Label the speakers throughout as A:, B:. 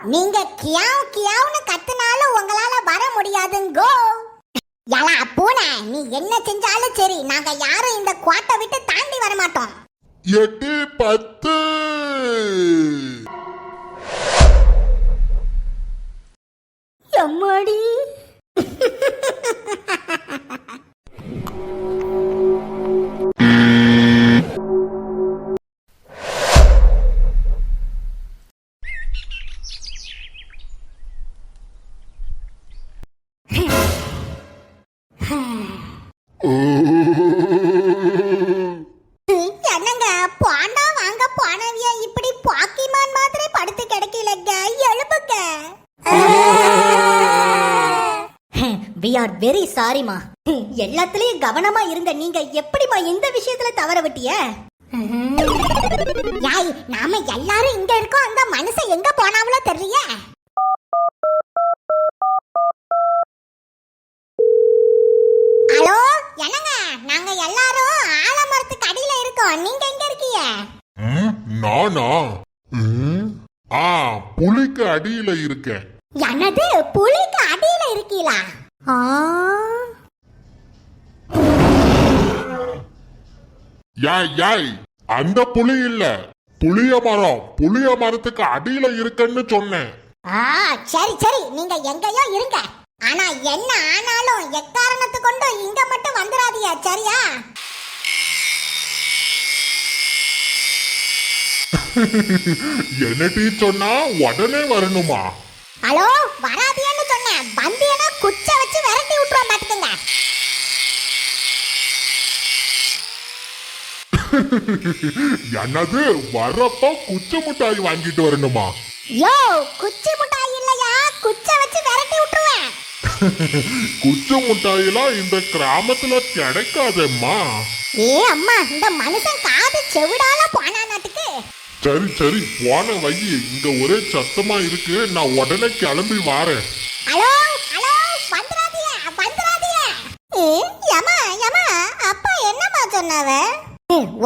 A: நீங்க கியாவ் கியாவ்னு கத்துனாலும் உங்களால வர முடியாதுங்கோ. யலா பூனை நீ என்ன செஞ்சாலும் சரி நாங்க யாரும் இந்த குவாட்டை விட்டு தாண்டி வர மாட்டோம்
B: எட்டு பத்து.
A: எம்மாடி? பாண்டா வாங்க போனவிய இப்படி பாக்கிமான் மாதிரி படுத்து கிடக்கலங்க எழுப்புங்க
C: வி ஆர் வெரி சாரிமா எல்லாத்துலயும் கவனமா இருந்த நீங்க எப்படிமா இந்த விஷயத்துல தவற விட்டிய?
A: யாய் நாம எல்லாரும் இங்க இருக்கோம். அந்த மனுஷன் எங்க போனாவளோ தெரியல. ஹலோ என்னங்க? நாங்க எல்லாரும் ஆலமரத்துக்கு அடியில இருக்கோம் நீங்க எங்க இருக்கீங்க?
B: நானா? ஆ புலிக்கு அடியில இருக்கேன்
A: என்னது? புலிக்கு அடியில இருக்கீங்களா
B: யாய் யாய் அந்த புலி இல்ல. புளிய மரம் புளிய மரத்துக்கு அடியில இருக்கேன்னு சொன்னேன்.
A: ஆ சரி சரி. நீங்க எங்கேயோ இருங்க. ஆனா என்ன ஆனாலும் எக்காரணத்து கொண்டு இங்க மட்டும் வந்துடாதீங்க சரியா?
B: என்னடி சொன்னா? உடனே வரணுமா?
A: ஹலோ வராதியன்னு சொன்னேன். வந்தியனா குச்ச வச்சு விரட்டி விட்டுருவோம் பாத்துக்கங்க.
B: என்னது? வரப்ப குச்சி மிட்டாய் வாங்கிட்டு வரணுமா?
A: யோ குச்சி முட்டாய் இல்லையா? குச்ச வச்சு விரட்டி விட்டுருவேன்.
B: குச்சி மிட்டாயெல்லாம் இந்த கிராமத்துல கிடைக்காதேம்மா.
A: ஏ அம்மா இந்த மனுஷன் காது செவிடால போனா நாட்டுக்கு
B: சரி சரி போன வை இங்க ஒரே சத்தமா இருக்கு. நான் உடனே கிளம்பி வாரேன்.
A: ஹலோ ஹலோ வந்துடாதீங்க வந்துடாதீங்க. ஏ, யம்மா யம்மா அப்பா என்னம்மா சொன்னவ?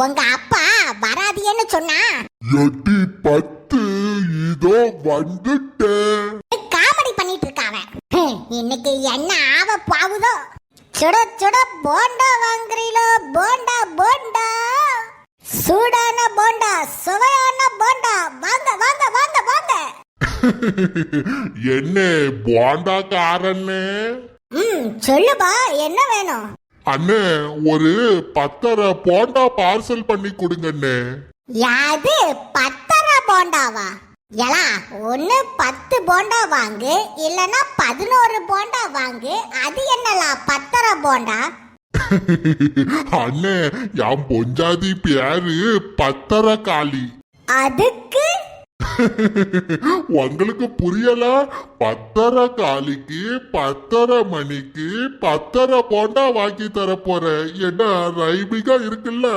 A: உங்க அப்பா வராதியன்னு சொன்னா?
B: எட்டி பத்து இதோ வந்துட்டேன்
A: காமெடி பண்ணிட்டு இருக்காவ இன்னைக்கு என்ன ஆவ பாவுதோ சுட சுட போண்டா வாங்குறீங்களோ போண்டா போண்டா. சூடான போண்டா சுவையான போண்டா. வாங்க வாங்க வாங்க வாங்க.
B: என்ன போண்டாக்காரன்னு
A: ம் சொல்லுப்பா என்ன வேணும்?
B: அண்ணே ஒரு பத்தரை போண்டா பார்சல் பண்ணி கொடுங்கண்ணே.
A: யாது பத்தரை போண்டாவா? எலா ஒன்னு பத்து போண்டா வாங்கு இல்லனா பதினோரு போண்டா வாங்கு. அது என்னலா பத்தரை போண்டா?
B: அண்ணே என் பொஞ்சாதி பேரு பத்தரை காளி
A: அதுக்கு?
B: உங்களுக்கு புரியல? பத்தரை காலிக்கு பத்தரை மணிக்கு பத்தரை போண்டா வாங்கி தர போறேன் என்ன ரைமிகா இருக்குல்ல?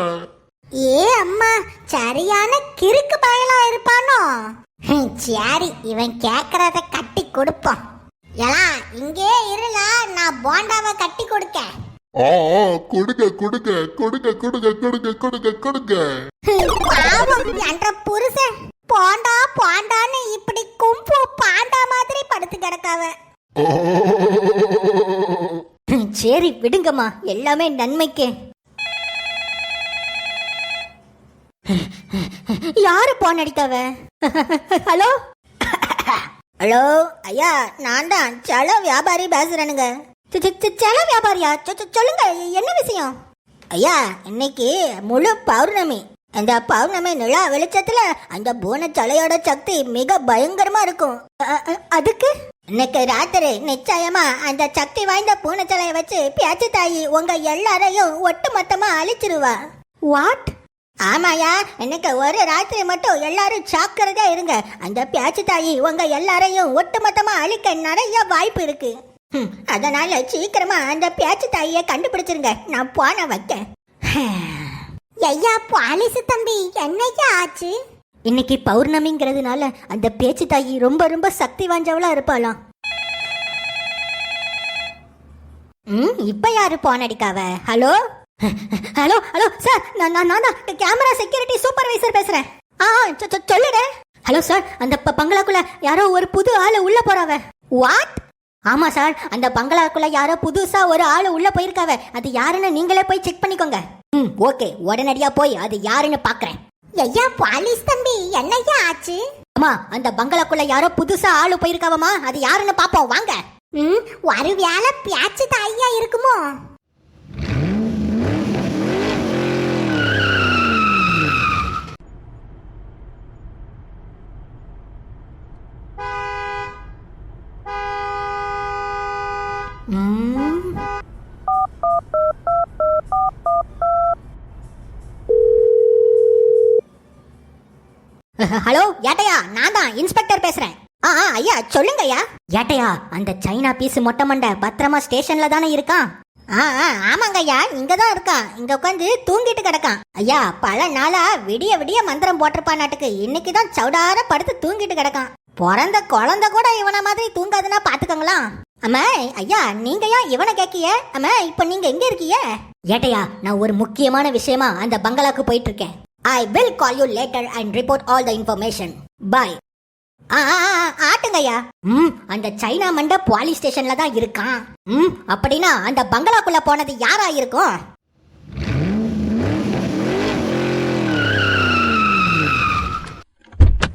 A: ஏ அம்மா சரியான கிறுக்கு பயலா இருப்பானோ? சரி இவன் கேக்குறத கட்டி கொடுப்போம். எலா இங்கே இருல நான் போண்டாவை கட்டி கொடுக்க
B: ஆ கொடுங்க கொடுங்க கொடுங்க கொடுங்க கொடுங்க கொடுங்க கொடுங்க.
A: பாவம் என்ற புருஷன். போண்டா போண்டான்னு இப்படி கும்பு பாண்டா மாதிரி படுத்து கிடக்காவ.
C: சரி விடுங்கம்மா. எல்லாமே நன்மைக்கு. யாரு போன் அடித்தவ? ஹலோ? ஹலோ ஐயா நான் தான். செல வியாபாரி பேசுறேனுங்க. செல வியாபாரியா? சொல்லுங்க என்ன விஷயம்? ஐயா இன்னைக்கு முழு பௌர்ணமி. அந்த பௌர்ணமி நிலா வெளிச்சத்துல அந்த பூனச்சலையோட சக்தி மிக பயங்கரமா இருக்கும். அதுக்கு? இன்னைக்கு ராத்திரி நிச்சயமா அந்த சக்தி வாய்ந்த பூனச்சலையை வச்சு பேச்சு தாயி உங்க எல்லாரையும் ஒட்டு மொத்தமா அழிச்சிருவா. வாட் ஆமாயா இன்னைக்கு ஒரு ராத்திரி மட்டும் எல்லாரும் ஜாக்கிரதையா இருங்க. அந்த பேச்சு தாயி உங்க எல்லாரையும் ஒட்டு மொத்தமா அழிக்க நிறைய வாய்ப்பு இருக்கு. அதனால சீக்கிரமா அந்த பேச்சு தாயை கண்டுபிடிச்சிருங்க. நான் போன வைக்க
A: ஐயா பாலிசு தம்பி என்னையா ஆச்சு?
C: இன்னைக்கு பௌர்ணமிங்கிறதுனால அந்த பேச்சு தாயி ரொம்ப ரொம்ப சக்தி வாய்ந்தவளா இருப்பாளாம். ம் இப்ப யாரு போன் அடிக்காவ? ஹலோ? ஹலோ ஹலோ சார் நான் நான் நான் தான் கேமரா செக்யூரிட்டி சூப்பர்வைசர் பேசுறேன். ஆ சொ- சொ- சொல்லுடே. ஹலோ சார் அந்த ப- பங்களாக்குள்ள யாரோ ஒரு புது ஆளு உள்ள போறாவ. வாட் ஆமா சார் அந்த பங்களாக்குள்ள யாரோ புதுசா ஒரு ஆளு உள்ள போயிருக்காவ. அது யாருன்னு நீங்களே போய் செக் பண்ணிக்கோங்க. ம் ஓகே உடனடியா போய் அது யாருன்னு பாக்குறேன்.
A: ஐயா போலீஸ் தம்பி என்னய்யா ஆச்சு?
C: அம்மா அந்த பங்களாக்குள்ள யாரோ புதுசா ஆளு போயிருக்காவமா அது யாருன்னு பாப்போம் வாங்க.
A: ம் ஒரு வேளை பேச்சு தாய்யா இருக்குமோ?
C: ஹலோ ஏட்டையா நான் தான் இன்ஸ்பெக்டர் பேசுறேன். ஆ ஆ, ஐயா சொல்லுங்க ஐயா. ஏட்டையா அந்த சைனா பீஸ் மொட்டை மண்டை பத்திரமா ஸ்டேஷன்ல தானே இருக்கான்? ஆ ஆ ஆமாங்க ஐயா இங்க தான் இருக்கான். இங்க உட்காந்து தூங்கிட்டு கிடக்கான். ஐயா பல நாளா விடிய விடிய மந்திரம் போட்டிருப்பான் நாட்டுக்கு இன்னைக்கு தான் சவுடார படுத்து தூங்கிட்டு கிடக்கான். பிறந்த குழந்தை கூட இவன மாதிரி தூங்காதுன்னா பாத்துக்கங்களா? அம்மா ஐயா நீங்க ஏன் இவனை கேக்கிய அம்மா இப்ப நீங்க எங்க இருக்கீங்க? ஏட்டையா நான் ஒரு முக்கியமான விஷயமா அந்த பங்களாக்கு போயிட்டு இருக்கேன். I will call you later and report all the information bye ஆ ஆட்டுங்கய்யா. ம் அந்த சைனா மண்ட போலீஸ் ஸ்டேஷன்ல தான் இருக்கான். ம் அப்படின்னா அந்த பங்களாக்குள்ள போனது யாரா இருக்கும்?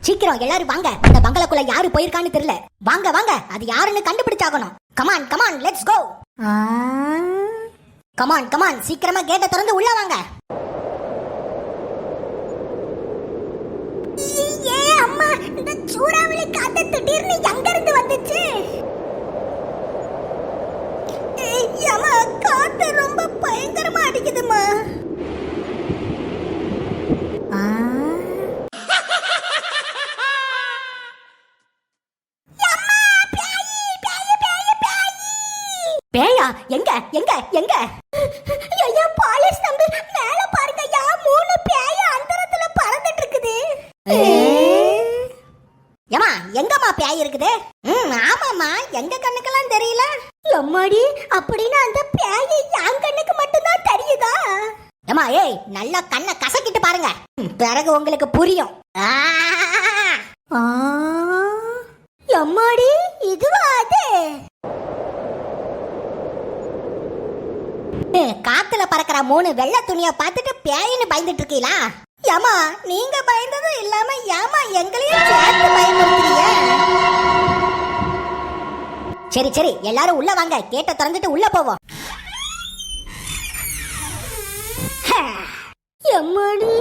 C: சீக்கிரம் எல்லாரும் வாங்க. அந்த பங்களாக்குள்ள யாரு போயிருக்கான்னு தெரியல. வாங்க வாங்க. அது யாருன்னு கண்டுபிடிச்சாகணும். Come on come on let's go come on come on சீக்கிரமா கேட்டை திறந்து உள்ள வாங்க.
A: ஏ அம்மா இந்த சூறாவளி காத்து திடீர்னு எங்க இருந்து வந்துச்சு அம்மா காத்து ரொம்ப
C: ஏமா எங்கம்மா பேய் இருக்குது ம் ஆமாம்மா எங்க கண்ணுக்கெல்லாம் தெரியல?
A: எம்மாடி அப்படின்னு அந்த பேய என் கண்ணுக்கு மட்டும்தான் தெரியுதா?
C: ஏமா ஏய் நல்லா கண்ணை கசக்கிட்டு பாருங்க. ம், பிறகு உங்களுக்கு புரியும். ஆ!
A: எம்மாடி இதுவா அது?
C: ம், காத்துல பறக்கிற மூணு வெள்ளை துணிய பார்த்துட்டு பேயின்னு பயந்துட்டு இருக்கீங்களா? ஏமா நீங்க பயந்ததும் இல்லாம ஏமா எங்களையும் சேர்த்து பயமுறுத்துறீங்க? சரி சரி எல்லாரும் உள்ள வாங்க. கேட்ட திறந்துட்டு உள்ள போவோம்.
A: எம்மாடி?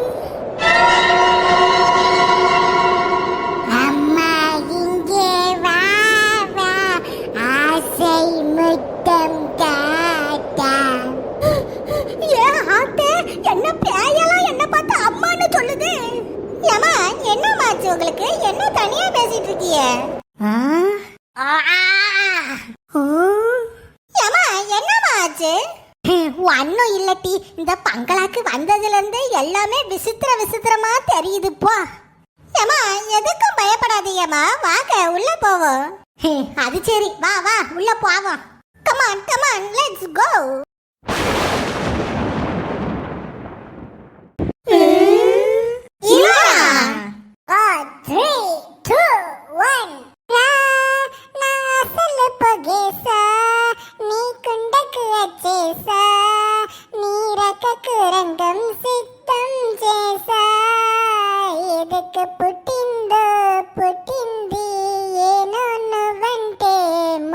A: ஆச்சு ஒன்னும் இல்லட்டி இந்த பங்களாக்கு வந்ததுல இருந்து எல்லாமே விசித்திர விசித்திரமா தெரியுதுப்பா ஏமா எதுக்கும் பயப்படாதீங்கம்மா. வாங்க உள்ள போவோம். அது சரி. வா வா உள்ள போவோம். Come on come on let's go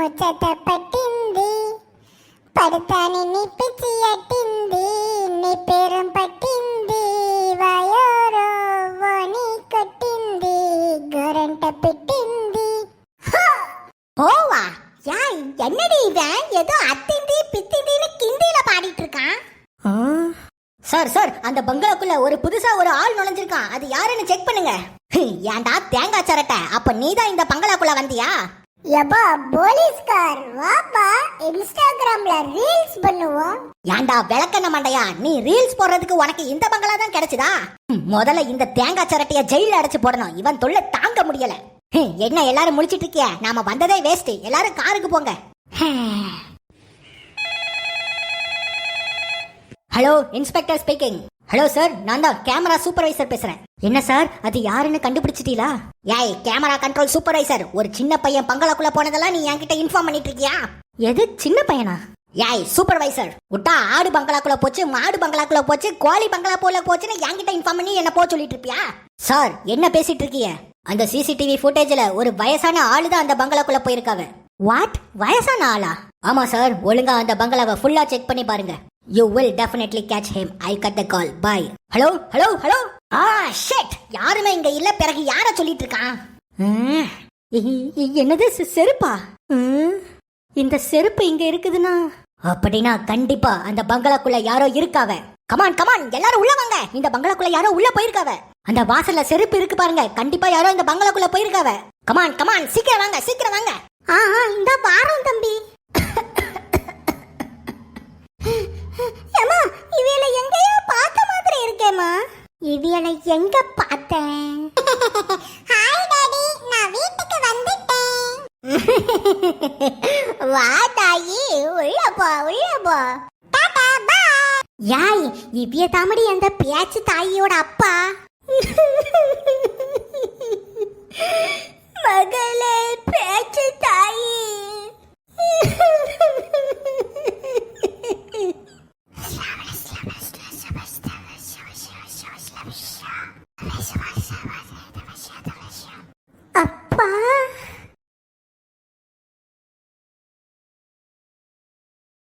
A: ముచ్చట పట్టింది పడతాని నీ పిచ్చి అట్టింది నీ పేరం పట్టింది వయోరో ఓని కొట్టింది గోరంట పెట్టింది ஓவா யாய் என்னடி இவன் ஏதோ அத்திந்தி பித்திந்தின்னு கிந்தியில பாடிட்டு இருக்கான்
C: சார் சார் அந்த பங்களாக்குள்ள ஒரு புதுசா ஒரு ஆள் நுழைஞ்சிருக்கான் அது யாருன்னு செக் பண்ணுங்க ஹம், ஏன்டா தேங்காய் சரட்டை அப்ப நீதான் இந்த பங்களாக்குள்ள வந்தியா
A: எப்பா போலீஸ்கார் வாப்பா இன்ஸ்டாகிராம்ல ரீல்ஸ் பண்ணுவோம்.
C: ஏன்டா விளக்கண்ண மண்டையா? நீ ரீல்ஸ் போடுறதுக்கு உனக்கு இந்த பங்களா தான் கிடைச்சதா முதல்ல இந்த தேங்காய் சரட்டைய ஜெயில அடைச்சு போடணும். இவன் தொல்லை தாங்க முடியல. என்ன எல்லாரும் முடிச்சிட்டு இருக்கிய? நாம வந்ததே வேஸ்ட் எல்லாரும் காருக்கு போங்க. Hello inspector speaking
D: hello sir நான் தான் கேமரா சூப்பர்வைசர் பேசுறேன். என்ன சார் அது யாருன்னு கண்டுபிடிச்சிட்டீங்களா
C: ஏய் கேமரா கண்ட்ரோல் சூப்பர்வைசர் ஒரு சின்ன பையன் பங்களாக்குள்ள போனதெல்லாம் நீ என்கிட்ட இன்ஃபார்ம் பண்ணிட்டு இருக்கியா
D: எது? சின்ன பையனா?
C: ஏய் சூப்பர்வைசர் விட்டா ஆடு பங்களாக்குள்ள போச்சு மாடு பங்களாக்குள்ள போச்சு கோழி பங்களா போல போச்சுன்னு என்கிட்ட இன்ஃபார்ம் பண்ணி என்ன போக சொல்லிட்டு இருப்பியா
D: சார் என்ன பேசிட்டு இருக்கீங்க அந்த சிசிடிவி ஃபுட்டேஜ்ல ஒரு வயசான ஆளு தான் அந்த பங்களாக்குள்ள போயிருக்காங்க. வாட் வயசான ஆளா? ஆமா சார் ஒழுங்கா அந்த பங்களாவை ஃபுல்லா செக் பண்ணி பாருங்க. You will definitely catch him I cut the call bye hello hello hello
C: ah shed யாருமே இங்க இல்ல. பிறகு யார சொல்லிட்டு இருக்கான்?
D: என்னது? செ- செருப்பா? ம், இந்த செருப்பு இங்க இருக்குதுன்னா? அப்படின்னா கண்டிப்பா அந்த பங்களாக்குள்ள யாரோ இருக்காவ.
C: கமான் கமான் எல்லாரும் உள்ள வாங்க.
D: இந்த பங்களாக்குள்ள யாரோ உள்ள போயிருக்காவ. அந்த வாசல்ல செருப்பு இருக்கு பாருங்க. கண்டிப்பா யாரோ இந்த பங்களாக்குள்ள போயிருக்காவ.
C: கமான் கமான் சீக்கிரம் வாங்க சீக்கிரம் வாங்க.
D: ஆ இந்த வாரம் தம்பி.
C: ஏமா இவியல எங்கேயோ பார்த்த மாதிரி இருக்கேமா இவியல எங்க பார்த்தேன்? ஹாய் டாடி நான் வீட்டுக்கு வந்துட்டேன். வா தாயி. உள்ள போ உள்ள போ. டாடா பை யாய் இவிய தாமடி அந்த பேச்சு தாயியோட அப்பா.